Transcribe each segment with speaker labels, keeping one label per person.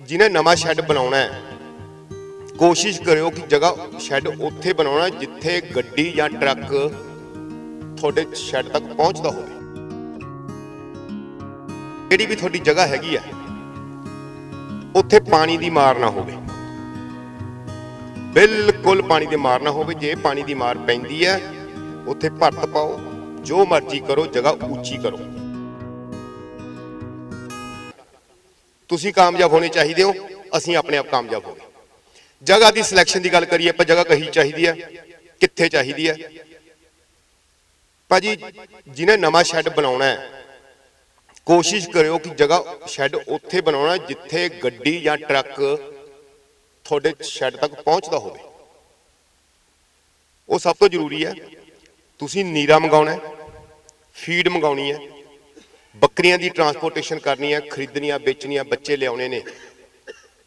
Speaker 1: ਜਿਹਨੇ ਨਵਾਂ ਸ਼ੈੱਡ ਬਣਾਉਣਾ ਹੈ, ਕੋਸ਼ਿਸ਼ ਕਰਿਓ ਕਿ ਜਗ੍ਹਾ ਸ਼ੈੱਡ ਉੱਥੇ ਬਣਾਉਣਾ ਜਿੱਥੇ ਗੱਡੀ ਜਾਂ ਟਰੱਕ ਤੁਹਾਡੇ ਸ਼ੈੱਡ ਤੱਕ ਪਹੁੰਚਦਾ ਹੋਵੇ। ਜਿਹੜੀ ਵੀ ਤੁਹਾਡੀ ਜਗ੍ਹਾ ਹੈਗੀ ਆ ਉੱਥੇ ਪਾਣੀ ਦੀ ਮਾਰ ਨਾ ਹੋਵੇ। ਬਿਲਕੁਲ ਪਾਣੀ ਦੀ ਮਾਰ ਨਾ ਹੋਵੇ, ਜੇ ਪਾਣੀ ਦੀ ਮਾਰ ਪੈਂਦੀ ਹੈ, ਉੱਥੇ ਭਰਤ ਪਾਓ, ਜੋ ਮਰਜ਼ੀ ਕਰੋ, ਜਗ੍ਹਾ ਉੱਚੀ ਕਰੋ। ਤੁਸੀਂ ਕਾਮਯਾਬ ਹੋਣੇ ਚਾਹੀਦੇ ਹੋ, ਅਸੀਂ ਆਪਣੇ ਆਪ ਕਾਮਯਾਬ ਹੋ ਗਏ। ਜਗ੍ਹਾ ਦੀ ਸਿਲੈਕਸ਼ਨ ਦੀ ਗੱਲ ਕਰੀਏ, ਆਪਾਂ ਜਗ੍ਹਾ ਕਹੀ ਚਾਹੀਦੀ ਹੈ ਕਿੱਥੇ ਚਾਹੀਦੀ ਹੈ ਭਾਜੀ, ਜਿਹਨੇ ਨਵਾਂ ਸ਼ੈੱਡ ਬਣਾਉਣਾ ਹੈ, ਕੋਸ਼ਿਸ਼ ਕਰਿਓ ਕਿ ਜਗ੍ਹਾ ਸ਼ੈੱਡ ਉੱਥੇ ਬਣਾਉਣਾ ਜਿੱਥੇ ਗੱਡੀ ਜਾਂ ਟਰੱਕ ਤੁਹਾਡੇ ਸ਼ੈੱਡ ਤੱਕ ਪਹੁੰਚਦਾ ਹੋਵੇ। ਉਹ ਸਭ ਤੋਂ ਜ਼ਰੂਰੀ ਹੈ, ਤੁਸੀਂ ਨੀਰਾ ਮੰਗਾਉਣਾ ਹੈ ਫੀਡ ਮੰਗਾਉਣੀ ਹੈ ਬੱਕਰੀਆਂ ਦੀ ਟਰਾਂਸਪੋਰਟੇਸ਼ਨ ਕਰਨੀ ਹੈ ਖਰੀਦਣੀਆਂ, ਵੇਚਣੀਆਂ, ਬੱਚੇ ਲਿਆਉਣੇ ਨੇ।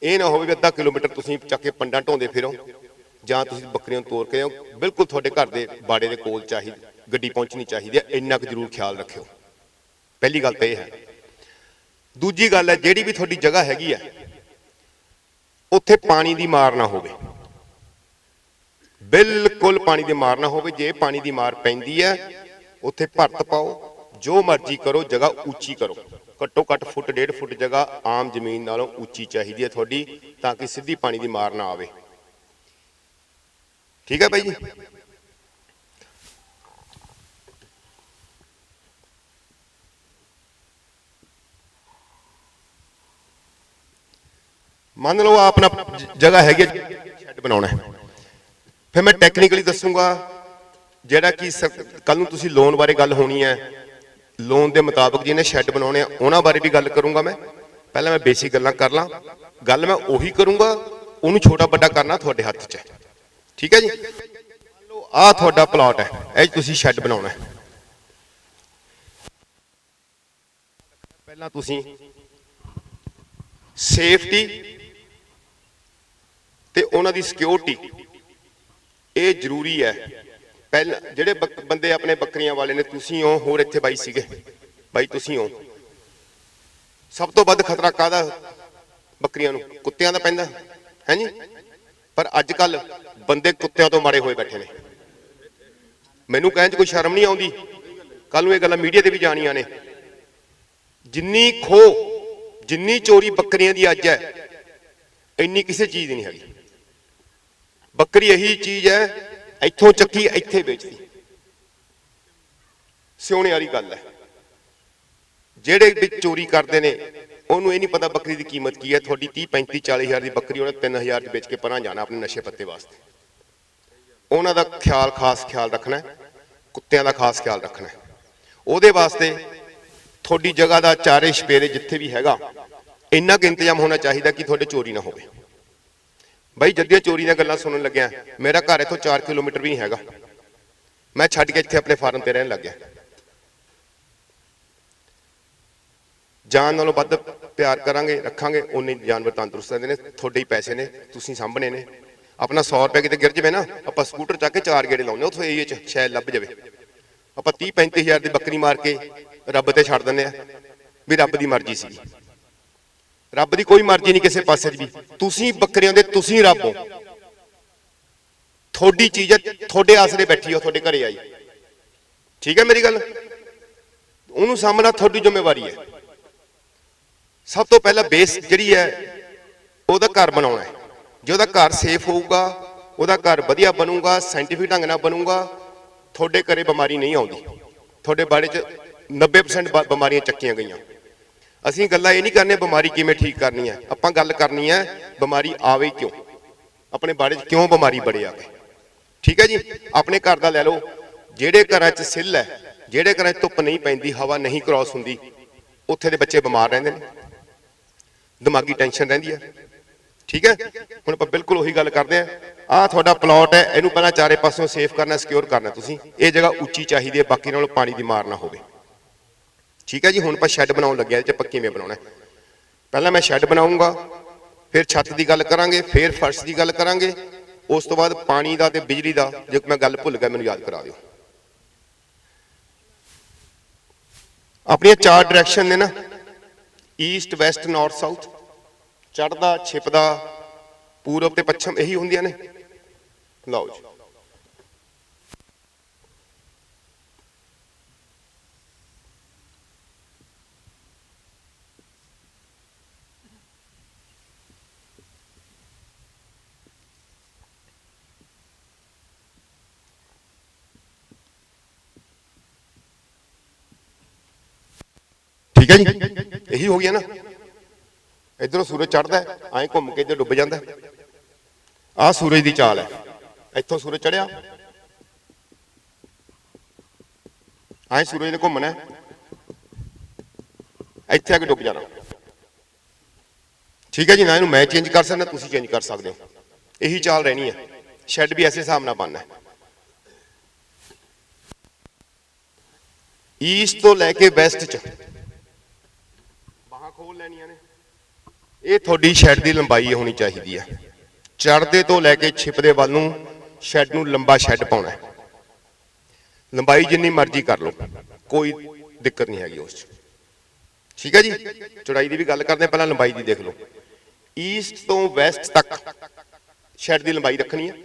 Speaker 1: ਇਹ ਨਾ ਹੋਵੇ ਵੀ ਅੱਧਾ ਕਿਲੋਮੀਟਰ ਤੁਸੀਂ ਚੱਕ ਕੇ ਪੰਡਾਂ ਢੋਂਦੇ ਫਿਰੋ, ਜਾਂ ਤੁਸੀਂ ਬੱਕਰੀਆਂ ਨੂੰ ਤੋਰ ਕੇ ਆਓ ਬਿਲਕੁਲ ਤੁਹਾਡੇ ਘਰ ਦੇ ਬਾੜੇ ਦੇ ਕੋਲ ਚਾਹੀਦੀ ਗੱਡੀ ਪਹੁੰਚਣੀ ਚਾਹੀਦੀ ਹੈ ਇੰਨਾ ਕੁ ਜ਼ਰੂਰ ਖਿਆਲ ਰੱਖਿਓ। ਪਹਿਲੀ ਗੱਲ ਤਾਂ ਇਹ ਹੈ। ਦੂਜੀ ਗੱਲ ਹੈ, ਜਿਹੜੀ ਵੀ ਤੁਹਾਡੀ ਜਗ੍ਹਾ ਹੈਗੀ ਹੈ ਉੱਥੇ ਪਾਣੀ ਦੀ ਮਾਰ ਨਾ ਹੋਵੇ। ਬਿਲਕੁਲ ਪਾਣੀ ਦੀ ਮਾਰ ਨਾ ਹੋਵੇ। ਜੇ ਪਾਣੀ ਦੀ ਮਾਰ ਪੈਂਦੀ ਹੈ ਉੱਥੇ ਭਰਤ ਪਾਓ। ਜੋ ਮਰਜ਼ੀ ਕਰੋ, ਜਗ੍ਹਾ ਉੱਚੀ ਕਰੋ। ਘੱਟੋ ਘੱਟ ਫੁੱਟ, ਡੇਢ ਫੁੱਟ ਜਗ੍ਹਾ ਆਮ ਜ਼ਮੀਨ ਨਾਲੋਂ ਉੱਚੀ ਚਾਹੀਦੀ ਹੈ ਤੁਹਾਡੀ, ਤਾਂ ਕਿ ਸਿੱਧੀ ਪਾਣੀ ਦੀ ਮਾਰ ਨਾ ਆਵੇ। ਠੀਕ ਹੈ ਬਾਈ ਜੀ? ਮੰਨ ਲਓ ਆਪਣਾ ਜਗ੍ਹਾ ਹੈਗੀ ਸ਼ੈੱਡ ਬਣਾਉਣਾ ਹੈ। ਫਿਰ ਮੈਂ ਟੈਕਨੀਕਲੀ ਦੱਸੂਗਾ ਜਿਹੜਾ ਕਿ ਕੱਲ ਨੂੰ ਤੁਸੀਂ ਲੋਨ ਬਾਰੇ ਗੱਲ ਹੋਣੀ ਹੈ। ਲੋਨ ਦੇ ਮੁਤਾਬਕ ਜਿਹਨੇ ਸ਼ੈੱਡ ਬਣਾਉਣੇ ਆ, ਉਹਨਾਂ ਬਾਰੇ ਵੀ ਗੱਲ ਕਰੂੰਗਾ ਮੈਂ। ਪਹਿਲਾਂ ਮੈਂ ਬੇਸਿਕ ਗੱਲਾਂ ਕਰ ਲਾਂ। ਗੱਲ ਮੈਂ ਉਹੀ ਕਰੂੰਗਾ, ਉਹਨੂੰ ਛੋਟਾ ਵੱਡਾ ਕਰਨਾ ਤੁਹਾਡੇ ਹੱਥ 'ਚ। ਹੈ ਠੀਕ ਹੈ ਜੀ? ਮੰਨ ਲਓ, ਆਹ ਤੁਹਾਡਾ ਪਲਾਟ ਹੈ। ਇਹ 'ਚ ਤੁਸੀਂ ਸ਼ੈੱਡ ਬਣਾਉਣਾ ਹੈ। ਪਹਿਲਾਂ ਤੁਸੀਂ ਸੇਫਟੀ ਤੇ ਉਹਨਾਂ ਦੀ ਸਿਕਿਉਰਿਟੀ ਇਹ ਜ਼ਰੂਰੀ ਹੈ। ਪਹਿਲਾਂ ਜਿਹੜੇ ਬੱਕ- ਬੰਦੇ ਆਪਣੇ ਬੱਕਰੀਆਂ ਵਾਲੇ ਨੇ, ਤੁਸੀਂ ਹੋ, ਹੋਰ ਇੱਥੇ ਬਾਈ ਸੀਗੇ। ਬਾਈ, ਤੁਸੀਂ ਹੋ। ਸਭ ਤੋਂ ਵੱਧ ਖਤਰਾ ਕਾਹਦਾ ਬੱਕਰੀਆਂ ਨੂੰ? ਕੁੱਤਿਆਂ ਦਾ ਪੈਂਦਾ, ਹੈ ਜੀ? ਪਰ ਅੱਜ ਕੱਲ ਬੰਦੇ ਕੁੱਤਿਆਂ ਤੋਂ ਮਾਰੇ ਹੋਏ ਬੈਠੇ ਨੇ। ਮੈਨੂੰ ਕਹਿਣ 'ਚ ਕੋਈ ਸ਼ਰਮ ਨਹੀਂ ਆਉਂਦੀ। ਕੱਲ ਨੂੰ ਇਹ ਗੱਲਾਂ ਮੀਡੀਆ ਤੇ ਵੀ ਜਾਣੀਆਂ ਨੇ। ਜਿੰਨੀ ਖੋ, ਜਿੰਨੀ ਚੋਰੀ ਬੱਕਰੀਆਂ ਦੀ ਅੱਜ ਹੈ, ਇੰਨੀ ਕਿਸੇ ਚੀਜ਼ ਦੀ ਨਹੀਂ ਹੈਗੀ। ਬੱਕਰੀ ਇਹੀ ਚੀਜ਼ ਹੈ ਇੱਥੋਂ ਚੱਕੀ, ਇੱਥੇ ਵੇਚਦੀ ਸਿਉਣੇ ਵਾਲੀ ਗੱਲ ਹੈ। ਜਿਹੜੇ ਵੀ ਚੋਰੀ ਕਰਦੇ ਨੇ, ਉਹਨੂੰ ਇਹ ਨਹੀਂ ਪਤਾ ਬੱਕਰੀ ਦੀ ਕੀਮਤ ਕੀ ਹੈ। ਤੁਹਾਡੀ 30 35 40 ਹਜ਼ਾਰ ਦੀ ਬੱਕਰੀ, ਉਹਨੇ 3000 ਚ ਵੇਚ ਕੇ ਪਰਾਂ ਜਾਣਾ ਆਪਣੇ ਨਸ਼ੇ ਪੱਤੇ ਵਾਸਤੇ। ਉਹਨਾਂ ਦਾ ਖਿਆਲ, ਖਾਸ ਖਿਆਲ ਰੱਖਣਾ ਕੁੱਤਿਆਂ ਦਾ ਖਾਸ ਖਿਆਲ ਰੱਖਣਾ ਉਹਦੇ ਵਾਸਤੇ ਤੁਹਾਡੀ ਜਗ੍ਹਾ ਦਾ ਚਾਰੇ ਛਪੇਰੇ ਜਿੱਥੇ ਵੀ ਹੈਗਾ, ਇੰਨਾ ਕੁ ਇੰਤਜ਼ਾਮ ਹੋਣਾ ਚਾਹੀਦਾ ਕਿ ਤੁਹਾਡੇ ਚੋਰੀ ਨਾ ਹੋਵੇ। ਬਾਈ ਜੱਦੀਆਂ ਚੋਰੀ ਦੀਆਂ ਗੱਲਾਂ ਸੁਣਨ ਲੱਗਿਆ। ਮੇਰਾ ਘਰ ਇੱਥੋਂ 4 ਕਿਲੋਮੀਟਰ ਵੀ ਨਹੀਂ ਹੈਗਾ। ਮੈਂ ਛੱਡ ਕੇ ਇੱਥੇ ਆਪਣੇ ਫਾਰਮ ਤੇ ਰਹਿਣ ਲੱਗ ਗਿਆ। ਜਾਨ ਨਾਲੋਂ ਵੱਧ ਪਿਆਰ ਕਰਾਂਗੇ, ਰੱਖਾਂਗੇ ਉਨੇ ਜਾਨਵਰ ਤੰਦਰੁਸਤ ਰਹਿੰਦੇ ਨੇ, ਤੁਹਾਡੇ ਹੀ ਪੈਸੇ ਨੇ, ਤੁਸੀਂ ਸਾਂਭਣੇ ਨੇ। ਆਪਣਾ 100 ਰੁਪਏ ਕਿਤੇ ਗਿਰ ਜਵੇ ਨਾ, ਆਪਾਂ ਸਕੂਟਰ ਚੱਕ ਕੇ ਚਾਰ ਗੇੜੇ ਲਾਉਂਦੇ ਉੱਥੇ ਏਰੀਏ 'ਚ ਸ਼ਾਇਦ ਲੱਭ ਜਾਵੇ। ਆਪਾਂ 30 35 ਹਜ਼ਾਰ ਦੀ ਬੱਕਰੀ ਮਾਰ ਕੇ ਰੱਬ ਤੇ ਛੱਡ ਦਿੰਦੇ ਆ ਵੀ ਰੱਬ ਦੀ ਮਰਜ਼ੀ ਸੀ ਰੱਬ ਦੀ ਕੋਈ ਮਰਜ਼ੀ ਨਹੀਂ ਕਿਸੇ ਪਾਸੇ 'ਚ ਵੀ। ਤੁਸੀਂ ਬੱਕਰਿਆਂ ਦੇ ਤੁਸੀਂ ਰੱਬ ਹੋ। ਤੁਹਾਡੀ ਚੀਜ਼ ਹੈ, ਤੁਹਾਡੇ ਆਸਰੇ ਬੈਠੀ ਹੋ ਤੁਹਾਡੇ ਘਰੇ ਆਈ ਠੀਕ ਹੈ ਮੇਰੀ ਗੱਲ? ਉਹਨੂੰ ਸਾਹਮਣਾ ਤੁਹਾਡੀ ਜ਼ਿੰਮੇਵਾਰੀ ਹੈ। ਸਭ ਤੋਂ ਪਹਿਲਾਂ ਬੇਸ ਜਿਹੜੀ ਹੈ, ਉਹਦਾ ਘਰ ਬਣਾਉਣਾ ਹੈ। ਜੇ ਉਹਦਾ ਘਰ ਸੇਫ ਹੋਊਗਾ, ਉਹਦਾ ਘਰ ਵਧੀਆ ਬਣੂਗਾ ਸਾਇੰਟੀਫਿਕ ਢੰਗ ਨਾਲ ਬਣੂਗਾ, ਤੁਹਾਡੇ ਘਰੇ ਬਿਮਾਰੀ ਨਹੀਂ ਆਉਂਦੀ। ਤੁਹਾਡੇ ਬਾੜੇ 'ਚ 90% ਬ- ਬਿਮਾਰੀਆਂ ਚੱਕੀਆਂ ਗਈਆਂ। ਅਸੀਂ ਗੱਲਾਂ ਇਹ ਨਹੀਂ ਕਰਨੇ ਬਿਮਾਰੀ ਕਿਵੇਂ ਠੀਕ ਕਰਨੀ ਹੈ? ਆਪਾਂ ਗੱਲ ਕਰਨੀ ਹੈ, ਬਿਮਾਰੀ ਆਵੇ ਕਿਉਂ? ਆਪਣੇ ਬਾੜੇ 'ਚ ਕਿਉਂ ਬਿਮਾਰੀ ਬੜੇ ਆ ਗਏ? ਠੀਕ ਹੈ ਜੀ? ਆਪਣੇ ਘਰ ਦਾ ਲੈ ਲਓ, ਜਿਹੜੇ ਘਰਾਂ 'ਚ ਸਿੱਲ ਹੈ, ਜਿਹੜੇ ਘਰਾਂ 'ਚ ਧੁੱਪ ਨਹੀਂ ਪੈਂਦੀ, ਹਵਾ ਨਹੀਂ ਕ੍ਰਾਸ ਹੁੰਦੀ, ਉੱਥੇ ਦੇ ਬੱਚੇ ਬਿਮਾਰ ਰਹਿੰਦੇ ਨੇ। ਦਿਮਾਗੀ ਟੈਨਸ਼ਨ ਰਹਿੰਦੀ ਹੈ। ਠੀਕ ਹੈ? ਹੁਣ ਆਪਾਂ ਬਿਲਕੁਲ ਉਹੀ ਗੱਲ ਕਰਦੇ ਆ ਆਹ ਤੁਹਾਡਾ ਪਲਾਟ ਹੈ, ਇਹਨੂੰ ਪਹਿਲਾਂ ਚਾਰੇ ਪਾਸਿਓਂ ਸੇਫ ਕਰਨਾ ਸਿਕਿਉਰ ਕਰਨਾ ਤੁਸੀਂ। ਇਹ ਜਗ੍ਹਾ ਉੱਚੀ ਚਾਹੀਦੀ ਹੈ, ਬਾਕੀ ਨਾਲੋਂ ਪਾਣੀ ਦੀ ਮਾਰ ਨਾ ਹੋਵੇ। ਠੀਕ ਹੈ ਜੀ, ਹੁਣ ਆਪਾਂ ਸ਼ੈੱਡ ਬਣਾਉਣ ਲੱਗੇ ਇਹ ਚ ਆਪਾਂ ਕਿਵੇਂ ਬਣਾਉਣਾ ਪਹਿਲਾਂ ਮੈਂ ਸ਼ੈੱਡ ਬਣਾਉਂਗਾ, ਫਿਰ ਛੱਤ ਦੀ ਗੱਲ ਕਰਾਂਗੇ, ਫਿਰ ਫਰਸ਼ ਦੀ ਗੱਲ ਕਰਾਂਗੇ, ਉਸ ਤੋਂ ਬਾਅਦ ਪਾਣੀ ਦਾ ਤੇ ਬਿਜਲੀ ਦਾ, ਜੇ ਮੈਂ ਗੱਲ ਭੁੱਲ ਗਿਆ, ਮੈਨੂੰ ਯਾਦ ਕਰਾ ਦਿਓ। ਆਪਣੀਆਂ ਚਾਰ ਡਾਇਰੈਕਸ਼ਨ ਨੇ ਨਾ ਈਸਟ ਵੈਸਟ ਨਾਰਥ ਸਾਊਥ ਚੜਦਾ ਛਿਪਦਾ, ਪੂਰਬ ਤੇ ਪੱਛਮ, ਇਹੀ ਹੁੰਦੀਆਂ ਨੇ। ਲਓ ਜੀ। ਠੀਕ ਹੈ ਜੀ? ਇਹੀ ਹੋ ਗਿਆ ਨਾ। ਇਧਰੋਂ ਸੂਰਜ ਚੜਦਾ ਐਂ ਘੁੰਮ ਕੇ ਇੱਧਰ ਡੁੱਬ ਜਾਂਦਾ ਆਹ ਸੂਰਜ ਦੀ ਚਾਲ ਹੈ। ਇੱਥੋਂ ਸੂਰਜ ਚੜਿਆ ਐਂ ਸੂਰਜ ਨੇ ਘੁੰਮਣਾ ਇੱਥੇ ਆ ਕੇ ਡੁੱਬ ਜਾਣਾ। ਠੀਕ ਹੈ ਜੀ, ਨਾ ਇਹਨੂੰ ਮੈਂ ਚੇਂਜ ਕਰ ਸਕਦਾ, ਤੁਸੀਂ ਚੇਂਜ ਕਰ ਸਕਦੇ ਹੋ। ਇਹੀ ਚਾਲ ਰਹਿਣੀ ਹੈ। ਸ਼ੈੱਡ ਵੀ ਐਸੇ ਹਿਸਾਬ ਨਾਲ ਬਣਨਾ ਹੈ। ਈਸਟ ਤੋਂ ਲੈ ਕੇ ਵੈਸਟ ਚ ਖੋਲ ਲੈਣੀਆਂ ਨੇ। ਇਹ ਤੁਹਾਡੀ ਸ਼ੈੱਡ ਦੀ ਲੰਬਾਈ ਹੋਣੀ ਚਾਹੀਦੀ ਹੈ ਚੜਦੇ ਤੋਂ ਲੈ ਕੇ ਛਿਪਦੇ ਵੱਲ ਨੂੰ ਸ਼ੈੱਡ ਨੂੰ ਲੰਬਾ ਸ਼ੈੱਡ ਪਾਉਣਾ ਹੈ। ਲੰਬਾਈ ਜਿੰਨੀ ਮਰਜ਼ੀ ਕਰ ਲਓ, ਕੋਈ ਦਿੱਕਤ ਨਹੀਂ ਹੈਗੀ ਉਸ 'ਚ। ਠੀਕ ਹੈ ਜੀ? ਚੌੜਾਈ ਦੀ ਵੀ ਗੱਲ ਕਰਦੇ ਪਹਿਲਾਂ ਲੰਬਾਈ ਦੀ ਦੇਖ ਲਓ। ਈਸਟ ਤੋਂ ਵੈਸਟ ਤੱਕ ਸ਼ੈੱਡ ਦੀ ਲੰਬਾਈ ਰੱਖਣੀ ਹੈ।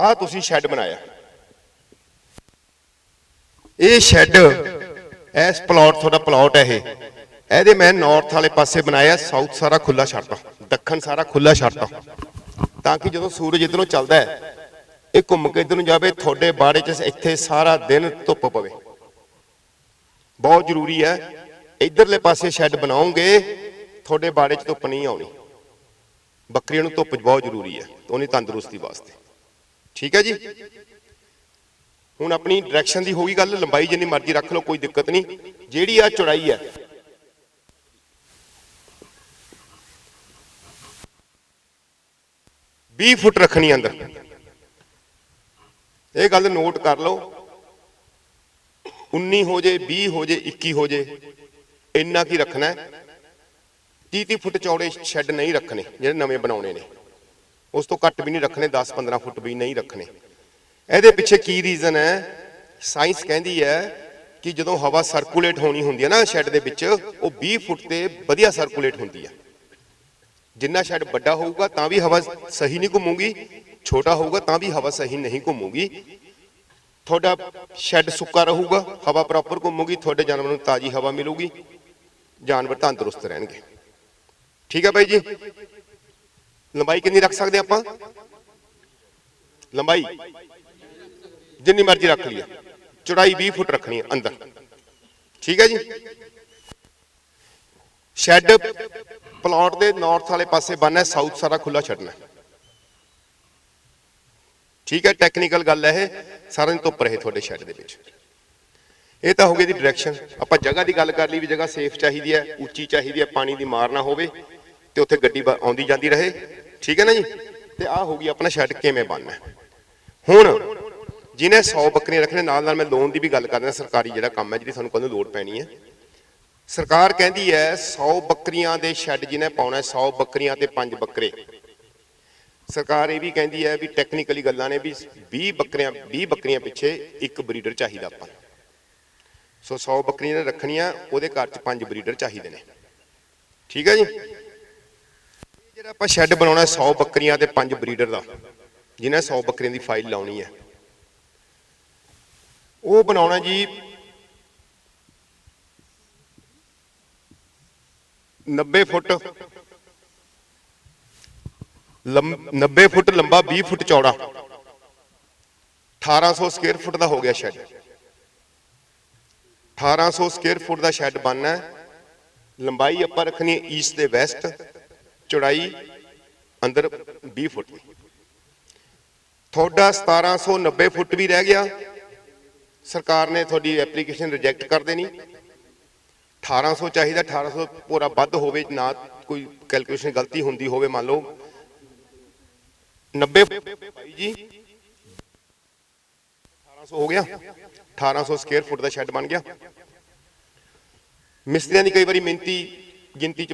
Speaker 1: ਆ ਤੁਸੀਂ ਸ਼ੈੱਡ ਬਣਾਇਆ। ਇਹ ਸ਼ੈੱਡ, ਇਸ ਪਲਾਟ ਤੁਹਾਡਾ ਪਲਾਟ ਹੈ ਇਹ। ਇਹਦੇ ਮੈਂ ਨਾਰਥ ਵਾਲੇ ਪਾਸੇ ਬਣਾਇਆ ਸਾਊਥ ਸਾਰਾ ਖੁੱਲਾ ਛੱਡਤਾ ਦੱਖਣ ਸਾਰਾ ਖੁੱਲਾ ਛੱਡਤਾ ਤਾਂ ਕਿ ਜਦੋਂ ਸੂਰਜ ਇਧਰੋਂ ਚੱਲਦਾ ਹੈ, ਇਹ ਘੁੰਮ ਕੇ ਇਧਰ ਨੂੰ ਜਾਵੇ, ਤੁਹਾਡੇ ਬਾੜੇ 'ਚ ਇੱਥੇ ਸਾਰਾ ਦਿਨ ਧੁੱਪ ਪਵੇ। ਬਹੁਤ ਜ਼ਰੂਰੀ ਹੈ, ਇਧਰਲੇ ਪਾਸੇ ਸ਼ੈੱਡ ਬਣਾਓਗੇ, ਤੁਹਾਡੇ ਬਾੜੇ 'ਚ ਧੁੱਪ ਨਹੀਂ ਆਉਣੀ। ਬੱਕਰੀਆਂ ਨੂੰ ਧੁੱਪ ਬਹੁਤ ਜ਼ਰੂਰੀ ਹੈ, ਉਹਨੀ ਤੰਦਰੁਸਤੀ ਵਾਸਤੇ। ਠੀਕ ਹੈ ਜੀ? ਹੁਣ ਆਪਣੀ ਡਾਇਰੈਕਸ਼ਨ ਦੀ ਹੋਈ ਗੱਲ, ਲੰਬਾਈ ਜਿੰਨੀ ਮਰਜ਼ੀ ਰੱਖ ਲਓ, ਕੋਈ ਦਿੱਕਤ ਨਹੀਂ। ਜਿਹੜੀ ਆ ਚੌੜਾਈ ਹੈ। ਵੀਹ ਫੁੱਟ ਰੱਖਣੀ ਅੰਦਰ। ਇਹ ਗੱਲ ਨੋਟ ਕਰ ਲਓ। 19 ਹੋ ਜੇ 20 ਹੋ ਜੇ 21 ਹੋ ਜੇ, ਇੰਨਾ ਕੀ ਰੱਖਣਾ ਹੈ? 30 30 ਫੁੱਟ ਚੌੜੇ ਸ਼ੈੱਡ ਨਹੀਂ ਰੱਖਣੇ, ਜਿਹੜੇ ਨਵੇਂ ਬਣਾਉਣੇ ਨੇ। ਉਸ ਤੋਂ ਘੱਟ ਵੀ ਨਹੀਂ ਰੱਖਣੇ 10 15 ਫੁੱਟ ਵੀ ਨਹੀਂ ਰੱਖਣੇ। ਇਹਦੇ ਪਿੱਛੇ ਕੀ ਰੀਜ਼ਨ ਹੈ? ਸਾਇੰਸ ਕਹਿੰਦੀ ਹੈ ਕਿ ਜਦੋਂ ਹਵਾ ਸਰਕੂਲੇਟ ਹੋਣੀ ਹੁੰਦੀ ਹੈ ਨਾ ਸ਼ੈੱਡ ਦੇ ਵਿੱਚ, ਉਹ 20 ਫੁੱਟ ਤੇ ਵਧੀਆ ਸਰਕੂਲੇਟ ਹੁੰਦੀ ਹੈ। ਜਿੰਨਾ ਸ਼ੈੱਡ ਵੱਡਾ ਹੋਊਗਾ ਤਾਂ ਵੀ ਹਵਾ ਸਹੀ ਨਹੀਂ ਘੁੰਮੂਗੀ, ਛੋਟਾ ਹੋਊਗਾ ਤਾਂ ਵੀ ਹਵਾ ਸਹੀ ਨਹੀਂ ਘੁੰਮੂਗੀ। ਤੁਹਾਡਾ ਸ਼ੈੱਡ ਸੁੱਕਾ ਰਹੂਗਾ, ਹਵਾ ਪ੍ਰੋਪਰ ਘੁੰਮੂਗੀ, ਤੁਹਾਡੇ ਜਾਨਵਰ ਨੂੰ ਤਾਜ਼ੀ ਹਵਾ ਮਿਲੂਗੀ, ਜਾਨਵਰ ਤੰਦਰੁਸਤ ਰਹਿਣਗੇ। ਠੀਕ ਹੈ ਬਾਈ ਜੀ? ਲੰਬਾਈ ਕਿੰਨੀ ਰੱਖ ਸਕਦੇ ਆਪਾਂ? ਲੰਬਾਈ? ਜਿੰਨੀ ਮਰਜ਼ੀ ਰੱਖ ਲਈਏ। ਚੌੜਾਈ 20 ਫੁੱਟ ਰੱਖਣੀ ਹੈ ਅੰਦਰ। ਠੀਕ ਹੈ ਜੀ? ਸ਼ੈੱਡ ਪਲਾਟ ਦੇ ਨਾਰਥ ਵਾਲੇ ਪਾਸੇ ਬਣਨਾ ਸਾਊਥ ਸਾਰਾ ਖੁੱਲਾ ਛੱਡਣਾ ਠੀਕ ਹੈ ਟੈਕਨੀਕਲ ਗੱਲ ਹੈ ਇਹ। ਸਾਰਿਆਂ ਦਿਨ ਧੁੱਪ ਰਹੇ ਤੁਹਾਡੇ ਸ਼ੈੱਡ ਦੇ ਵਿੱਚ। ਇਹ ਤਾਂ ਹੋ ਗਈ ਦੀ ਡਾਇਰੈਕਸ਼ਨ ਆਪਾਂ ਜਗ੍ਹਾ ਦੀ ਗੱਲ ਕਰ ਲਈ ਵੀ ਜਗ੍ਹਾ ਸੇਫ ਚਾਹੀਦੀ ਹੈ, ਉੱਚੀ ਚਾਹੀਦੀ ਹੈ, ਪਾਣੀ ਦੀ ਮਾਰ ਨਾ ਹੋਵੇ ਤੇ ਉੱਥੇ ਗੱਡੀ ਆਉਂਦੀ ਜਾਂਦੀ ਰਹੇ। ਠੀਕ ਹੈ ਨਾ ਜੀ? ਤੇ ਆਹ ਹੋ ਗਈ ਆਪਣਾ ਸ਼ੈੱਡ ਕਿਵੇਂ ਬਣਨਾ? ਹੁਣ ਜਿਹਨੇ 100 ਬੱਕਰੀਆਂ ਰੱਖਣੇ ਨਾਲ ਨਾਲ ਮੈਂ ਲੋਨ ਦੀ ਵੀ ਗੱਲ ਕਰਦਾ ਸਰਕਾਰੀ ਜਿਹੜਾ ਕੰਮ ਹੈ ਜਿਹੜੀ ਸਾਨੂੰ ਕੱਲ ਨੂੰ ਲੋੜ ਪੈਣੀ ਹੈ। ਸਰਕਾਰ ਕਹਿੰਦੀ ਹੈ 100 ਬੱਕਰੀਆਂ ਦੇ ਸ਼ੈੱਡ ਜਿਹਨੇ ਪਾਉਣਾ ਹੈ, 100 ਬੱਕਰੀਆਂ ਤੇ 5 ਬੱਕਰੇ। ਸਰਕਾਰ ਇਹ ਵੀ ਕਹਿੰਦੀ ਹੈ ਵੀ ਟੈਕਨੀਕਲੀ ਗੱਲਾਂ ਨੇ ਵੀ 20 ਬੱਕਰੀਆਂ 20 ਬੱਕਰੀਆਂ ਪਿੱਛੇ ਇੱਕ ਬਰੀਡਰ ਚਾਹੀਦਾ ਆਪਾਂ ਨੂੰ। ਸੋ 100 ਬੱਕਰੀਆਂ ਰੱਖਣੀਆਂ ਉਹਦੇ ਘਰ 'ਚ 5 ਬਰੀਡਰ ਚਾਹੀਦੇ ਨੇ। ਠੀਕ ਹੈ ਜੀ? ਜਿਹੜਾ ਆਪਾਂ ਸ਼ੈੱਡ ਬਣਾਉਣਾ 100 ਬੱਕਰੀਆਂ ਤੇ 5 ਬਰੀਡਰ ਦਾ, ਜਿਹਨੇ 100 ਬੱਕਰੀਆਂ ਦੀ ਫਾਈਲ ਲਾਉਣੀ ਹੈ। ਉਹ ਬਣਾਉਣਾ ਜੀ 90 ਫੁੱਟ ਲੰਮ 90 ਫੁੱਟ ਲੰਬਾ 20 ਫੁੱਟ ਚੌੜਾ 1800 ਸਕੁਅਰ ਫੁੱਟ ਦਾ ਹੋ ਗਿਆ ਸ਼ੈੱਡ। 1800 ਸਕੁਅਰ ਫੁੱਟ ਦਾ ਸ਼ੈੱਡ ਬਣਨਾ ਹੈ। ਲੰਬਾਈ ਆਪਾਂ ਰੱਖਣੀ ਹੈ ਈਸਟ ਤੇ ਵੈਸਟ ਚੌੜਾਈ ਅੰਦਰ 20 ਫੁੱਟ ਦੀ। ਤੁਹਾਡਾ 1790 ਫੁੱਟ ਵੀ ਰਹਿ ਗਿਆ। ਸਰਕਾਰ ਨੇ ਤੁਹਾਡੀ ਐਪਲੀਕੇਸ਼ਨ ਰਿਜੈਕਟ ਕਰ ਦੇਣੀ। 1800 ਚਾਹੀਦਾ 1800 ਪੂਰਾ ਵੱਧ ਹੋਵੇ, ਨਾ ਕੋਈ ਕੈਲਕੂਲੇਸ਼ਨ ਗਲਤੀ ਹੁੰਦੀ ਹੋਵੇ, ਮੰਨ ਲਓ। 90 ਭਾਈ ਜੀ 1800 ਹੋ ਗਿਆ। 1800 ਸਕੁਅਰ ਫੁੱਟ ਦਾ ਸ਼ੈੱਡ ਬਣ ਗਿਆ। ਮਿਸਤਰੀਆਂ ਦੀ ਕਈ ਵਾਰੀ ਮਿੰਤੀ, ਗਿਣਤੀ ਚ